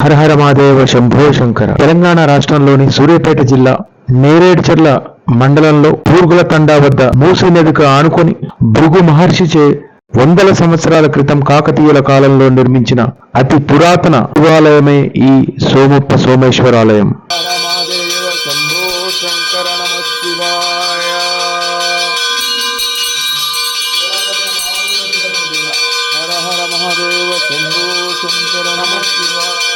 హరహర మహాదేవ శంభో శంకర. తెలంగాణ రాష్ట్రంలోని సూర్యాపేట జిల్లా నేరేడ్చర్ల మండలంలో పూర్గుల తండా వద్ద మూసీ నదికి ఆనుకొని భృగు మహర్షిచే వందల సంవత్సరాల క్రితం కాకతీయుల కాలంలో నిర్మించిన అతి పురాతన శివాలయమే ఈ సోమప్ప సోమేశ్వరాలయం. హర హర మహాదేవ శంభో శంకర. నమ శివాయ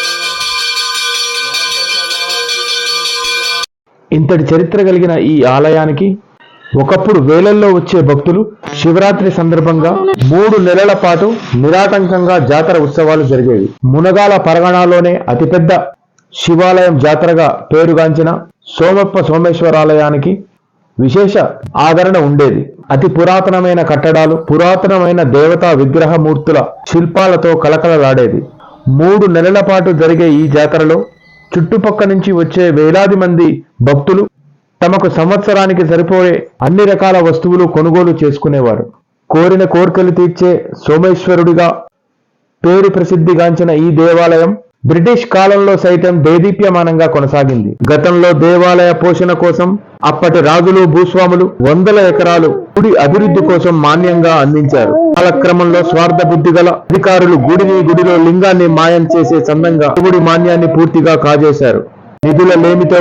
ఇంతటి చరిత్ర కలిగిన ఈ ఆలయానికి ఒకప్పుడు వేలల్లో వచ్చే భక్తులు శివరాత్రి సందర్భంగా మూడు నెలల పాటు నిరాటంకంగా జాతర ఉత్సవాలు జరిగేవి. మునగాల పరగణాలోనే అతిపెద్ద శివాలయం జాతరగా పేరుగాంచిన సోమప్ప సోమేశ్వరాలయానికి విశేష ఆదరణ ఉండేది. అతి పురాతనమైన కట్టడాలు పురాతనమైన దేవతా విగ్రహమూర్తుల శిల్పాలతో కలకలలాడేది మూడు నెలల పాటు జరిగే ఈ జాతరలో చుట్టుపక్క నుంచి వచ్చే వేలాది మంది భక్తులు తమకు సంవత్సరానికి సరిపోయే అన్ని రకాల వస్తువులు కొనుగోలు చేసుకునేవారు. కోరిన కోర్కెలు తీర్చే సోమేశ్వరుడిగా పేరు ప్రసిద్ధిగాంచిన ఈ దేవాలయం బ్రిటిష్ కాలంలో సైతం దేదీప్యమానంగా కొనసాగింది. గతంలో దేవాలయ పోషణ కోసం అప్పటి రాజులు భూస్వాములు వందల ఎకరాలు గుడి అభివృద్ధి కోసం మాన్యంగా అందించారు. కాలక్రమంలో స్వార్థ బుద్ధి గల అధికారులు గుడిని గుడిలో లింగాన్ని మాయం చేసే చందంగా గుడి మాన్యాన్ని పూర్తిగా కాజేశారు. నిధుల లేమితో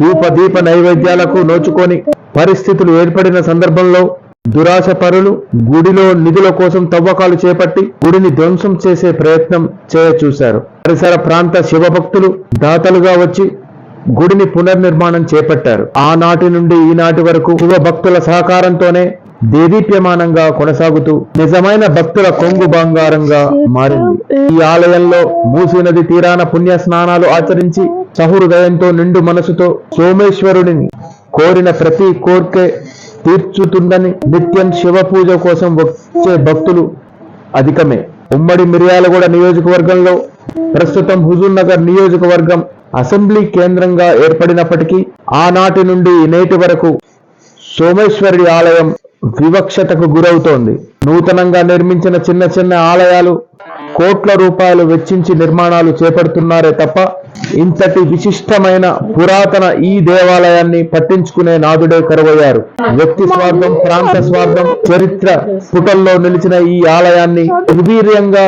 ధూప దీప నైవేద్యాలకు నోచుకొని పరిస్థితులు ఏర్పడిన సందర్భంలో దురాశ పరులు గుడిలో నిధుల కోసం తవ్వకాలు చేపట్టి గుడిని ధ్వంసం చేసే ప్రయత్నం చేయ చూశారు. పరిసర ప్రాంత శివభక్తులు దాతలుగా వచ్చి గుడిని పునర్నిర్మాణం చేపట్టారు. ఆనాటి నుండి ఈనాటి వరకు శివభక్తుల సహకారంతోనే దేదీప్యమానంగా కొనసాగుతూ నిజమైన భక్తుల కొంగు బంగారంగా మారింది. ఈ ఆలయంలో మూసీ నది తీరాన పుణ్య స్నానాలు ఆచరించి సహృదయంతో నిండు మనసుతో సోమేశ్వరుడిని కోరిన ప్రతి కోర్కె తీర్చుతుందని నిత్యం శివ పూజ కోసం వచ్చే భక్తులు అధికమే. ఉమ్మడి మిర్యాలగూడ నియోజకవర్గంలో ప్రస్తుతం హుజూర్ నగర్ నియోజకవర్గం అసెంబ్లీ కేంద్రంగా ఏర్పడినప్పటికీ ఆనాటి నుండి నేటి వరకు సోమేశ్వరి ఆలయం వివక్షతకు గురవుతోంది. నూతనంగా నిర్మించిన చిన్న చిన్న ఆలయాలు కోట్ల రూపాయలు వెచ్చించి నిర్మాణాలు చేపడుతున్నారే తప్ప ఇంతటి విశిష్టమైన పురాతన ఈ దేవాలయాన్ని పట్టించుకునే నాదుడే కరువయ్యారు. వ్యక్తి స్వార్థం ప్రాంత స్వార్థం చరిత్ర పుటల్లో నిలిచిన ఈ ఆలయాన్ని నిర్వీర్యంగా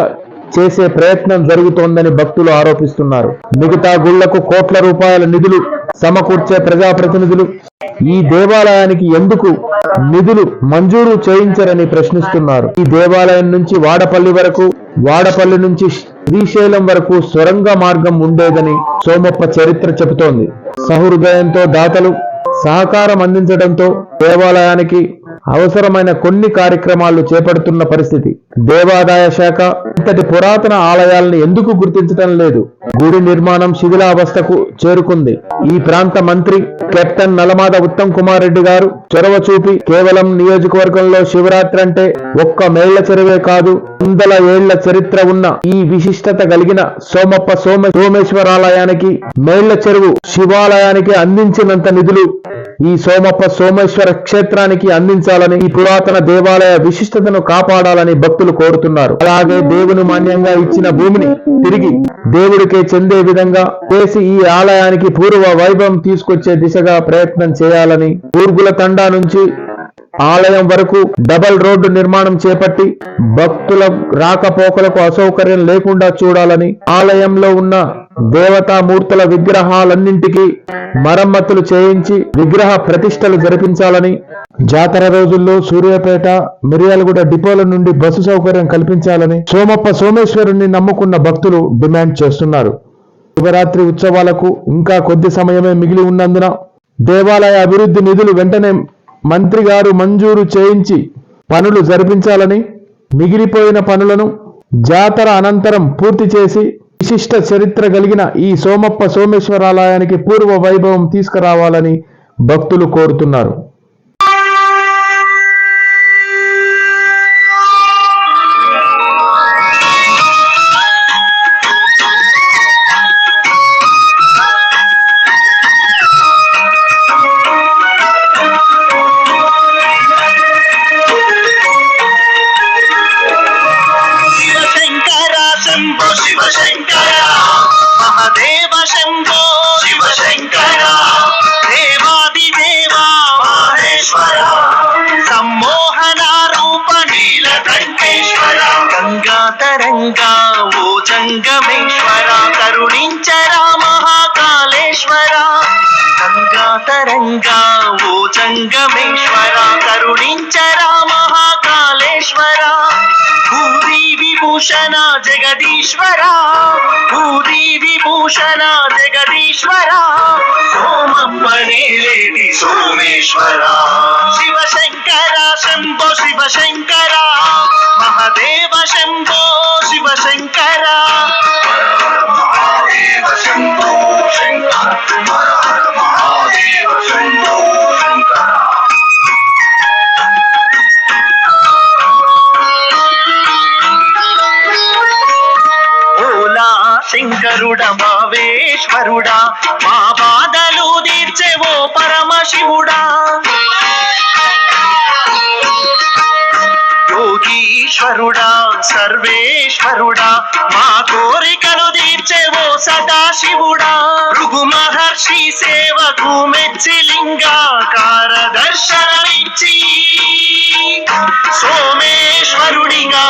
చేసే ప్రయత్నం జరుగుతోందని భక్తులు ఆరోపిస్తున్నారు. మిగతా గుళ్ళకు కోట్ల రూపాయల నిధులు సమకూర్చే ప్రజాప్రతినిధులు ఈ దేవాలయానికి ఎందుకు నిధులు మంజూరు చేయించరని ప్రశ్నిస్తున్నారు. ఈ దేవాలయం నుంచి వాడపల్లి వరకు వాడపల్లి నుంచి శ్రీశైలం వరకు సొరంగ మార్గం ఉండేదని సోమప్ప చరిత్ర చెబుతోంది. సహృదయంతో దాతలు సహకారం అందించడంతో దేవాలయానికి అవసరమైన కొన్ని కార్యక్రమాలు చేపడుతున్న పరిస్థితి. దేవాదాయ శాఖ ఇంతటి పురాతన ఆలయాలను ఎందుకు గుర్తించడం లేదు? గుడి నిర్మాణం శిథిలావస్థకు చేరుకుంది. ఈ ప్రాంత మంత్రి కెప్టెన్ నలమాద ఉత్తమ్ కుమార్ రెడ్డి గారు చొరవ చూపి కేవలం నియోజకవర్గంలో శివరాత్రి అంటే ఒక్క మేళ్ళ చెరువే కాదు వందల ఏళ్ళ చరిత్ర ఉన్న ఈ విశిష్టత కలిగిన సోమప్ప సోమ సోమేశ్వరాలయానికి మేళ్ళ చెరువు శివాలయానికి అందించినంత నిధులు ఈ సోమప్ప సోమేశ్వర క్షేత్రానికి అందించాలని ఈ పురాతన దేవాలయ విశిష్టతను కాపాడాలని భక్తులు కోరుతున్నారు. అలాగే దేవుని మాన్యంగా ఇచ్చిన భూమిని తిరిగి దేవుడికే చెందే విధంగా చేసి ఈ ఆలయానికి పూర్వ వైభవం తీసుకొచ్చే దిశగా ప్రయత్నం చేయాలని ఊర్గుల తండా నుంచి ఆలయం వరకు డబల్ రోడ్డు నిర్మాణం చేపట్టి భక్తుల రాకపోకలకు అసౌకర్యం లేకుండా చూడాలని ఆలయంలో ఉన్న దేవతామూర్తుల విగ్రహాలన్నింటికి మరమ్మతులు చేయించి విగ్రహ ప్రతిష్టలు జరిపించాలని జాతర రోజుల్లో సూర్యాపేట మిర్యాలగూడ డిపోల నుండి బస్సు సౌకర్యం కల్పించాలని సోమప్ప సోమేశ్వరుణ్ణి నమ్ముకున్న భక్తులు డిమాండ్ చేస్తున్నారు. శివరాత్రి ఉత్సవాలకు ఇంకా కొద్ది సమయమే మిగిలి ఉన్నందున దేవాలయ అభివృద్ధి నిధులు వెంటనే మంత్రి గారు మంజూరు చేయించి పనులు జరిపించాలని మిగిలిపోయిన పనులను జాతర అనంతరం పూర్తి చేసి విశిష్ట చరిత్ర కలిగిన ఈ సోమప్ప సోమేశ్వరాలయానికి పూర్వ వైభవం తీసుకురావాలని భక్తులు కోరుతున్నారు. సంగమేశ్వర కరుణించరా మహాకాళేశ్వర గంగాతరంగా ఓ సంగమేశ్వర కరుణించరా మహాకాళేశ్వర భూరి విభూషణ జగదీశ్వర భూరి విభూషణ జగదీశ్వర సోమమ్మనే లేని సోమేశ్వర శివశంకర శంభో శివశంకర మహదేవ శంభో హరుడా మా బాధలు తీర్చేవో ఓ పరమశివుడా. యోగీశ్వరుడా సర్వేశ్వరుడా మా కోరికలు తీర్చేవో ఓ సదాశివుడా. రుగు మహర్షి సేవకు మెచ్చి లింగాకార దర్శనమిచ్చి సోమేశ్వరుడిగా